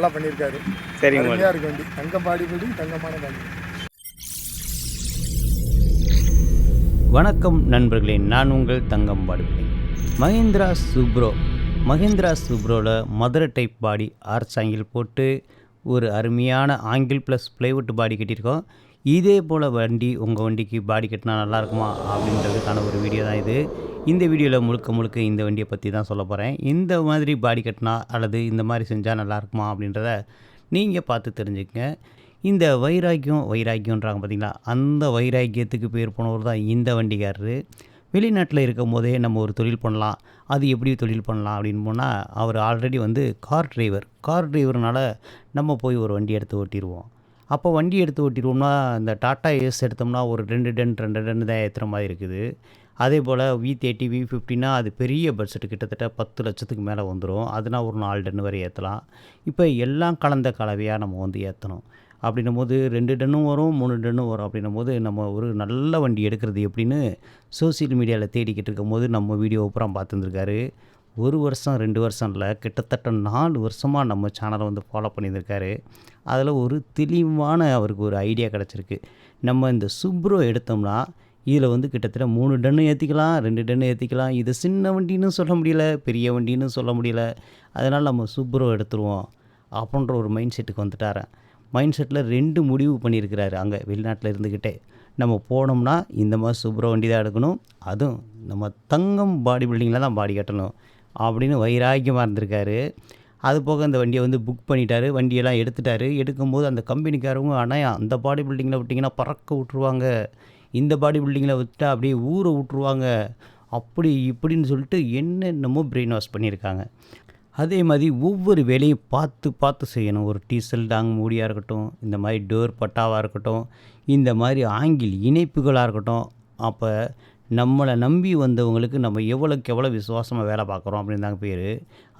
நல்லா பண்ணியிருக்காரு. சரிங்க இருக்கு வண்டி. தங்க பாடி பில்டிங் தங்கமான பாடி. வணக்கம் நண்பர்களே நான் உங்கள் தங்கம் பாடுகிறேன் Mahindra Supro. Mahindra சுப்ரோவில் Madurai type body arch angle போட்டு ஒரு அருமையான ஆங்கிள் ப்ளஸ் ப்ளைவுட் பாடி கட்டியிருக்கோம். இதே போல் வண்டி உங்கள் வண்டிக்கு பாடி கட்டினா நல்லா இருக்குமா? அப்படின்றதுக்கான ஒரு வீடியோ தான் இது. இந்த வீடியோவில் முழுக்க முழுக்க இந்த வண்டியை பற்றி தான் சொல்ல போகிறேன் இந்த மாதிரி பாடி கட்டினா அல்லது இந்த மாதிரி செஞ்சால் நல்லாயிருக்குமா அப்படின்றத நீங்கள் பார்த்து தெரிஞ்சுக்கங்க. இந்த வைராக்கியம் வைராக்கியன்றாங்க பார்த்தீங்களா அந்த வைராக்கியத்துக்கு பேர் போனவர் தான் இந்த வண்டிக்காரரு. வெளிநாட்டில் இருக்கும் போதே நம்ம ஒரு தொழில் பண்ணலாம். அது எப்படி தொழில் பண்ணலாம் அப்படின்னு போனால் அவர் ஆல்ரெடி வந்து கார் டிரைவர் கார் டிரைவர்னால நம்ம போய் ஒரு வண்டி எடுத்து ஓட்டிடுவோம் அப்போ வண்டி எடுத்து ஓட்டிடுவோம்னா இந்த டாட்டா ஏஸ் எடுத்தோம்னா ஒரு ரெண்டு டன் ரெண்டு டன் தான் ஏற்றுற மாதிரி இருக்குது. அதே போல் வி தேர்ட்டி வி ஃபிஃப்டினா அது பெரிய பட்ஜெட் கிட்டத்தட்ட பத்து லட்சத்துக்கு மேலே வந்துடும் அதுனா ஒரு நாலு டன் வரை ஏற்றலாம் இப்போ எல்லாம் கலந்த கலவையாக நம்ம வந்து ஏற்றணும் அப்படின்னும் போது ரெண்டு டன்னும் வரும் மூணு டன்னும் வரும். அப்படின்னும் போது நம்ம ஒரு நல்ல வண்டி எடுக்கிறது எப்படின்னு சோசியல் மீடியாவில் தேடிக்கிட்டு இருக்கும்போது நம்ம வீடியோ அப்புறம் பார்த்துருந்துருக்காரு. ஒரு வருஷம் ரெண்டு வருஷம் இல்லை கிட்டத்தட்ட நாலு வருஷமாக நம்ம சேனலை வந்து ஃபாலோ பண்ணியிருந்திருக்காரு அதில் ஒரு தெளிவான அவருக்கு ஒரு ஐடியா கிடச்சிருக்கு. நம்ம இந்த சுப்ரோ எடுத்தோம்னா இதில் வந்து கிட்டத்தட்ட மூணு டன்னு ஏற்றிக்கலாம் ரெண்டு டன்னு ஏற்றிக்கலாம். இது சின்ன வண்டின்னு சொல்ல முடியல பெரிய வண்டின்னு சொல்ல முடியல. அதனால் நம்ம சூப்பரோ எடுத்துருவோம் அப்படின்ற ஒரு மைண்ட் செட்டுக்கு வந்துட்டாரன் மைண்ட் செட்டில் ரெண்டு முடிவு பண்ணியிருக்கிறாரு அங்கே வெளிநாட்டில் இருந்துக்கிட்டே. நம்ம போனோம்னா இந்த மாதிரி சுப்ரோ வண்டி தான் எடுக்கணும். அதுவும் நம்ம தங்கம் பாடி பில்டிங்கில் தான் பாடி கட்டணும் அப்படின்னு வைராக்கியமாக இருந்திருக்காரு. அது போக இந்த வண்டியை வந்து புக் பண்ணிட்டாரு. வண்டியெல்லாம் எடுத்துட்டாரு. எடுக்கும்போது அந்த கம்பெனிக்காரவங்க ஆனால் அந்த பாடி பில்டிங்கில் விட்டிங்கன்னா பறக்க விட்ருவாங்க இந்த பாடி பில்டிங்கில் விட்டா அப்படியே ஊரை விட்ருவாங்க அப்படி இப்படின்னு சொல்லிட்டு என்னென்னமோ பிரெயின் வாஷ் பண்ணியிருக்காங்க. அதே மாதிரி ஒவ்வொரு வேலையும் பார்த்து பார்த்து செய்யணும். ஒரு டீசல் டாங் மூடியாக இருக்கட்டும் இந்த மாதிரி டோர் பட்டாவாக இருக்கட்டும் இந்த மாதிரி ஆங்கில் இணைப்புகளாக இருக்கட்டும். அப்போ நம்மளை நம்பி வந்தவங்களுக்கு நம்ம எவ்வளோக்கு எவ்வளோ விசுவாசமாக வேலை பார்க்குறோம் அப்படின்னு தாங்க பேர்.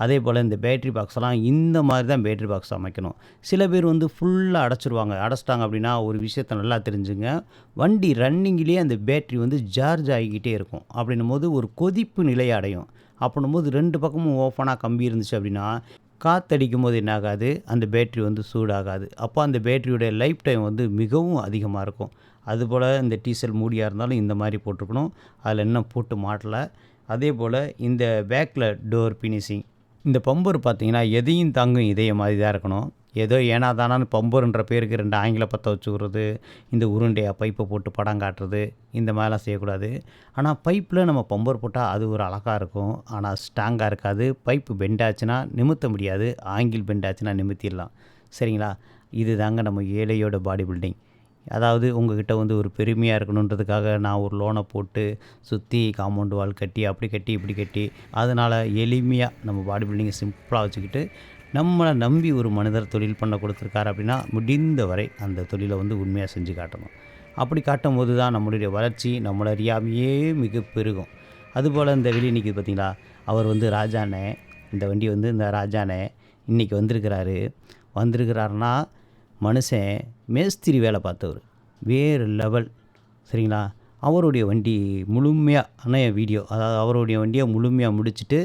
அதே போல் இந்த பேட்ரி பாக்ஸ்லாம் இந்த மாதிரி தான் பேட்ரி பாக்ஸ் அமைக்கணும். சில பேர் வந்து ஃபுல்லாக அடைச்சிருவாங்க. அடைச்சிட்டாங்க அப்படின்னா ஒரு விஷயத்த நல்லா தெரிஞ்சுங்க. வண்டி ரன்னிங்லேயே அந்த பேட்ரி வந்து சார்ஜ் ஆகிக்கிட்டே இருக்கும். அப்படின்னும் போது ஒரு கொதிப்பு நிலை அடையும். அப்படின்னும் போது ரெண்டு பக்கமும் ஓப்பனாக கம்பி இருந்துச்சு அப்படின்னா காற்றடிக்கும் போது என்ன ஆகாது அந்த பேட்ரி வந்து சூடாகாது. அப்போ அந்த பேட்டரியோடைய லைஃப் டைம் வந்து மிகவும் அதிகமாக இருக்கும். அதுபோல் இந்த டீசல் மூடியாக இருந்தாலும் இந்த மாதிரி போட்டிருக்கணும் அதில் இன்னும் போட்டு மாட்டலை. அதே போல் இந்த பேக்கில் டோர் ஃபினிஷிங் இந்த பம்பர் பார்த்தீங்கன்னா எதையும் தாங்கும் இதே மாதிரி தான் இருக்கணும். ஏதோ ஏனா தானான்னு பம்பருன்ற பேருக்கு ரெண்டு ஆங்கில பற்ற வச்சுக்கிறது இந்த உருண்டையாக பைப்பை போட்டு படம் காட்டுறது இந்த மாதிரிலாம் செய்யக்கூடாது. ஆனால் பைப்பில் நம்ம பம்பர் போட்டால் அது ஒரு அழகாக இருக்கும். ஆனால் ஸ்ட்ராங்காக இருக்காது. பைப்பு பெண்ட் ஆச்சுன்னா நிமித்த முடியாது. ஆங்கில் பெண்ட் ஆச்சுன்னா நிமித்திடலாம். சரிங்களா? இது தாங்க நம்ம ஏழையோட பாடி பில்டிங் அதாவது உங்ககிட்ட வந்து ஒரு பெருமையாக இருக்கணுன்றதுக்காக நான் ஒரு லோனை போட்டு சுற்றி காம்பவுண்ட் வால் கட்டி அப்படி கட்டி இப்படி கட்டி அதனால் எளிமையாக நம்ம பாடி பில்டிங்கை சிம்பிளாக வச்சுக்கிட்டு நம்மளை நம்பி ஒரு மனிதர் தொழில் பண்ண கொடுத்துருக்காரு அப்படின்னா முடிந்த வரை அந்த தொழிலை வந்து உண்மையாக செஞ்சு காட்டணும். அப்படி காட்டும் போது தான் நம்மளுடைய வளர்ச்சி நம்மளை அறியாமையே மிக பெருகும். அதுபோல் இந்த வெளியே நிற்கிது பார்த்தீங்களா அவர் வந்து ராஜானே இந்த வண்டி வந்து இந்த ராஜானே இன்றைக்கி வந்திருக்கிறாரு. வந்திருக்கிறாருன்னா மனுஷன் மேஸ்திரி வேலை பார்த்தவர். வேறு லெவல். சரிங்களா? அவருடைய வண்டி முழுமையாக அணைய வீடியோ அதாவது அவருடைய வண்டியை முழுமையாக முடிச்சுட்டு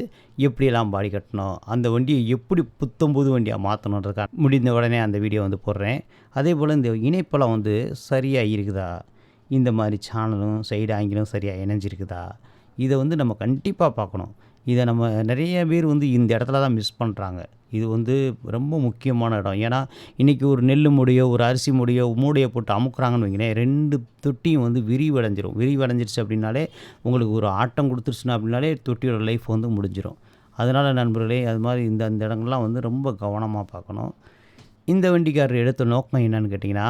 எப்படியெல்லாம் பாடி கட்டணும் அந்த வண்டியை எப்படி புத்தம்புது வண்டியாக மாற்றணுன்றதுக்காக முடிந்த உடனே அந்த வீடியோ வந்து போடுறேன். அதே போல் இந்த இணைப்பெல்லாம் வந்து சரியாக இருக்குதா? இந்த மாதிரி சேனலும் சைடு ஆங்கிலும் சரியாக இணைஞ்சிருக்குதா? இதை வந்து நம்ம கண்டிப்பாக பார்க்கணும். இதை நம்ம நிறைய பேர் வந்து இந்த இடத்துல தான் மிஸ் பண்ணுறாங்க இது வந்து ரொம்ப முக்கியமான இடம். ஏன்னா இன்றைக்கி ஒரு நெல் முடியோ ஒரு அரிசி முடியோ மூடையை போட்டு அமுக்குறாங்கன்னு வைங்களேன் ரெண்டு தொட்டியும் வந்து விரிவடைஞ்சிரும். விரிவடைஞ்சிருச்சு அப்படின்னாலே உங்களுக்கு ஒரு ஆட்டம் கொடுத்துருச்சுன்னா அப்படின்னாலே தொட்டியோட லைஃப் வந்து முடிஞ்சிடும் அதனால் நண்பர்களே அது மாதிரி இந்த அந்த இடங்கள்லாம் வந்து ரொம்ப கவனமாக பார்க்கணும். இந்த வண்டிக்காரர் எடுத்த நோக்கம் என்னன்னு கேட்டிங்கன்னா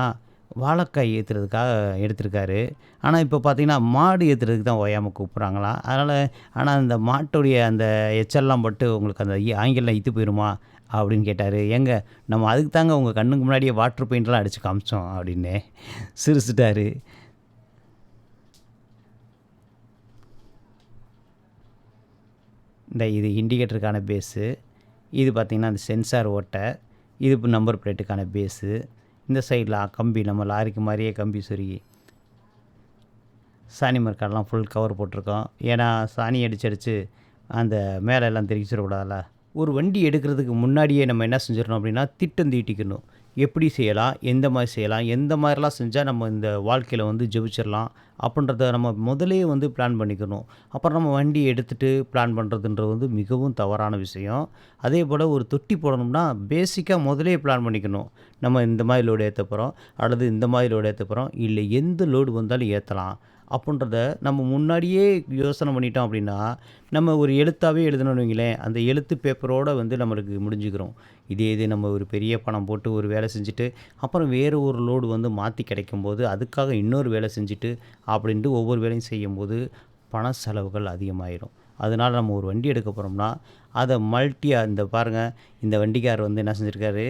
வாழைக்காய் ஏற்றுறதுக்காக எடுத்திருக்காரு. ஆனால் இப்போ பார்த்தீங்கன்னா மாடு ஏற்றுறதுக்கு தான் ஓயாமல் கூப்பிட்றாங்களாம் அதனால் ஆனால் அந்த மாட்டுடைய அந்த எச்சல்லாம் பட்டு உங்களுக்கு அந்த ஆங்கிலம் இத்து போயிருமா? அப்படின்னு கேட்டார். ஏங்க நம்ம அதுக்கு தாங்க உங்கள் கண்ணுக்கு முன்னாடியே வாட்டர் பெயிண்ட்லாம் அடித்து காமிச்சோம் அப்படின்னு சிரிச்சிட்டாரு. இந்த இது இண்டிகேட்டருக்கான பேஸு இது பார்த்திங்கன்னா அந்த சென்சார் ஓட்டை. இது இப்போ நம்பர் பிளேட்டுக்கான பேஸு இந்த சைடில் கம்பி நம்ம லாரிக்கு மாதிரியே கம்பி சொருகி. சாணி மரக்காடெலாம் ஃபுல் கவர் போட்டிருக்கோம். ஏன்னா சாணி அடிச்சு அடித்து அந்த மேலே எல்லாம் ஒரு வண்டி எடுக்கிறதுக்கு முன்னாடியே நம்ம என்ன செஞ்சிடணும் அப்படின்னா திட்டம் தீட்டிக்கணும். எப்படி செய்யலாம் எந்த மாதிரி செய்யலாம் எந்த மாதிரிலாம் செஞ்சால் நம்ம இந்த வாழ்க்கையில் வந்து ஜெபிச்சிடலாம் அப்படின்றத நம்ம முதலே வந்து பிளான் பண்ணிக்கணும். அப்புறம் நம்ம வண்டி எடுத்துகிட்டு பிளான் பண்ணுறதுன்றது வந்து மிகவும் தவறான விஷயம். அதே போல் ஒரு தொட்டி போடணும்னா பேசிக்காக முதலே பிளான் பண்ணிக்கணும். நம்ம இந்த மாதிரி லோடு ஏற்ற போகிறோம் அல்லது இந்த மாதிரி லோடு ஏற்ற போகிறோம் இல்லை எந்த லோடு வந்தாலும் ஏற்றலாம் அப்படின்றத நம்ம முன்னாடியே யோசனை பண்ணிட்டோம் அப்படின்னா நம்ம ஒரு எழுத்தாகவே எழுதணும்னு வைங்களேன் அந்த எழுத்து பேப்பரோடு வந்து நம்மளுக்கு முடிஞ்சுக்கிறோம். இதே இது நம்ம ஒரு பெரிய பணம் போட்டு ஒரு வேலை செஞ்சுட்டு அப்புறம் வேறு ஒரு லோடு வந்து மாற்றி கிடைக்கும்போது அதுக்காக இன்னொரு வேலை செஞ்சுட்டு அப்படின்ட்டு ஒவ்வொரு வேலையும் செய்யும்போது பண செலவுகள் அதிகமாயிடும் அதனால் நம்ம ஒரு வண்டி எடுக்க போகிறோம்னா அதை மல்ட்டியாக இந்த பாருங்கள் இந்த வண்டிக்கார் வந்து என்ன செஞ்சுருக்காரு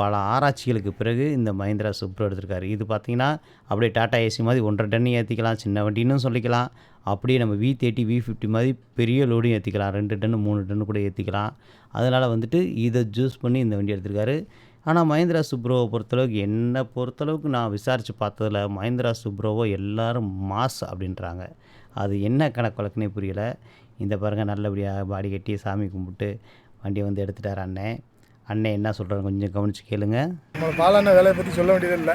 பல ஆராய்ச்சிகளுக்கு பிறகு இந்த மஹிந்திரா சூப்பர் எடுத்திருக்காரு. இது பார்த்தீங்கன்னா அப்படியே டாடா ஏசி மாதிரி ஒன்றரை டன் ஏற்றிக்கலாம் சின்ன வண்டின்னு சொல்லிக்கலாம். அப்படியே நம்ம வி தேர்ட்டி வி ஃபிஃப்டி மாதிரி பெரிய லோடும் ஏற்றிக்கலாம் ரெண்டு டன்னு மூணு டன்னு கூட ஏற்றிக்கலாம் அதனால் வந்துட்டு இதை ஜூஸ் பண்ணி இந்த வண்டி எடுத்திருக்காரு. ஆனால் மஹிந்திரா சுப்ரோவை பொறுத்தளவுக்கு என்னை பொறுத்தளவுக்கு நான் விசாரித்து பார்த்ததில் மஹிந்திரா சுப்ரோவை எல்லாரும் மாஸ் அப்படின்றாங்க. அது என்ன கணக்கு வழக்குனே புரியலை. இந்த பாருங்கள் நல்லபடியாக பாடி கட்டி சாமி கும்பிட்டு வண்டியை வந்து எடுத்துட்டார் அண்ணன் அண்ணன் என்ன சொல்கிறாங்க கொஞ்சம் கவனித்து கேளுங்க. நம்ம பாலான வேலையை பற்றி சொல்ல வேண்டியது இல்லை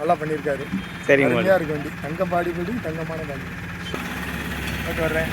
நல்லா பண்ணியிருக்காரு. சரிங்க இருக்கு வண்டி. தங்கம் பாடி படி தங்கமான பாடி ஓகே வர்றேன்.